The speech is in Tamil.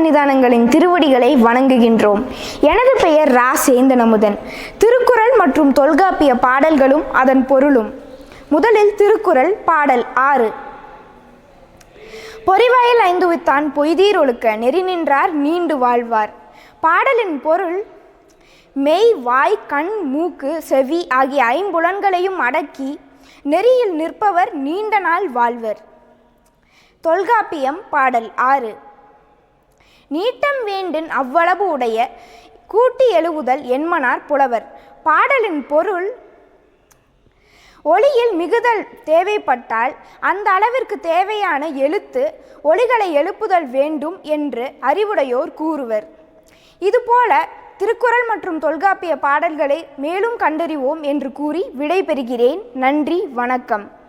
சன்னிதானங்களின் திருவடிகளை வணங்குகின்றோம். எனது பெயர் ரா. சேந்தனமுதன். திருக்குறள் மற்றும் தொல்காப்பிய பாடல்களும் அதன் பொருளும். முதலில் திருக்குறள் பாடல் ஆறு. பொறிவாயில் ஐந்துவித்தான் பொய்தீர் ஒழுக்க நெறி நின்றார் நீண்டு வாழ்வார். பாடலின் பொருள் மெய் வாய் கண் மூக்கு செவி ஆகிய ஐம்புலன்களையும் அடக்கி நெறியில் நிற்பவர் நீண்ட நாள் வாழ்வர். தொல்காப்பியம் பாடல் ஆறு. நீட்டம் வேண்டின் அவ்வளவு உடைய கூட்டி எழுவுதல் என்மனார் புலவர். பாடலின் பொருள் ஒளியில் மிகுதல் தேவைப்பட்டால் அந்த அளவிற்கு தேவையான எழுத்து ஒளிகளை எழுப்புதல் வேண்டும் என்று அறிவுடையோர் கூறுவர். இதுபோல திருக்குறள் மற்றும் தொல்காப்பிய பாடல்களை மேலும் கண்டறிவோம் என்று கூறி விடைபெறுகிறேன். நன்றி வணக்கம்.